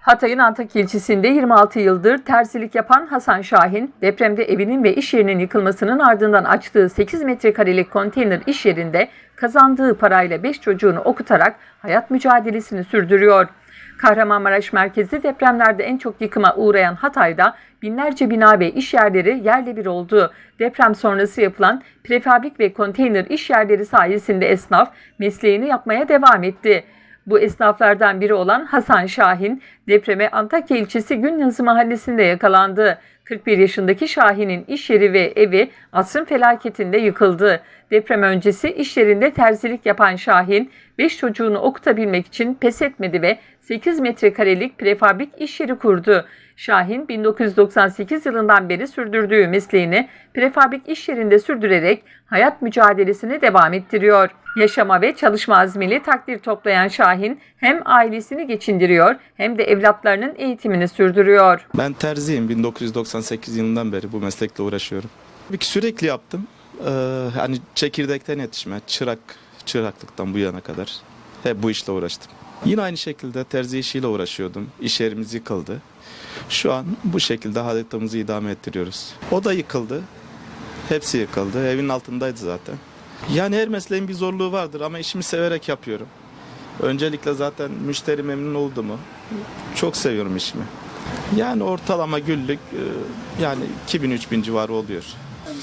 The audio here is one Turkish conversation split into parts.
Hatay'ın Antak ilçesinde 26 yıldır terzilik yapan Hasan Şahin, depremde evinin ve iş yerinin yıkılmasının ardından açtığı 8 metrekarelik konteyner iş yerinde kazandığı parayla 5 çocuğunu okutarak hayat mücadelesini sürdürüyor. Kahramanmaraş merkezli depremlerde en çok yıkıma uğrayan Hatay'da binlerce bina ve iş yerleri yerle bir oldu. Deprem sonrası yapılan prefabrik ve konteyner iş yerleri sayesinde esnaf mesleğini yapmaya devam etti. Bu esnaflardan biri olan Hasan Şahin depreme Antakya ilçesi Günyazı mahallesinde yakalandı. 41 yaşındaki Şahin'in iş yeri ve evi asrın felaketinde yıkıldı. Deprem öncesi iş yerinde terzilik yapan Şahin 5 çocuğunu okutabilmek için pes etmedi ve 8 metrekarelik prefabrik iş yeri kurdu. Şahin 1998 yılından beri sürdürdüğü mesleğini prefabrik iş yerinde sürdürerek hayat mücadelesini devam ettiriyor. Yaşama ve çalışma azmiyle takdir toplayan Şahin hem ailesini geçindiriyor hem de evlatlarının eğitimini sürdürüyor. Ben terziyim. 1998 yılından beri bu meslekle uğraşıyorum. Tabii ki sürekli yaptım. Ee, hani çekirdekten yetişme, çırak, çıraklıktan bu yana kadar hep bu işle uğraştım. Yine aynı şekilde terzi işiyle uğraşıyordum. İş yerimiz yıkıldı. Şu an bu şekilde hayatımızı idame ettiriyoruz. O da yıkıldı. Hepsi yıkıldı. Evin altındaydı zaten. Yani her mesleğin bir zorluğu vardır ama işimi severek yapıyorum. Öncelikle zaten müşteri memnun oldu mu? Çok seviyorum işimi. Yani ortalama günlük e, yani 2000-3000 civarı oluyor.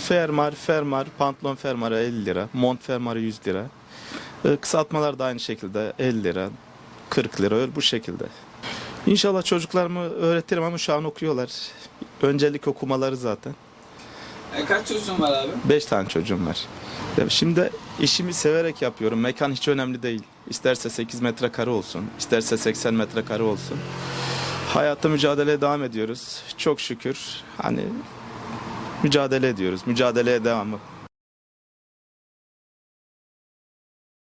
Fermar, fermar, pantolon fermarı 50 lira, mont fermarı 100 lira. E, Kısaltmalar da aynı şekilde 50 lira, 40 lira öyle bu şekilde. İnşallah çocuklarımı öğretirim ama şu an okuyorlar. Öncelik okumaları zaten. E, kaç çocuğun var abi? 5 tane çocuğum var. Ya Şimdi işimi severek yapıyorum. Mekan hiç önemli değil. İsterse 8 metrekare olsun, isterse 80 metrekare olsun. Hayata mücadeleye devam ediyoruz. Çok şükür hani mücadele ediyoruz. Mücadeleye devamı.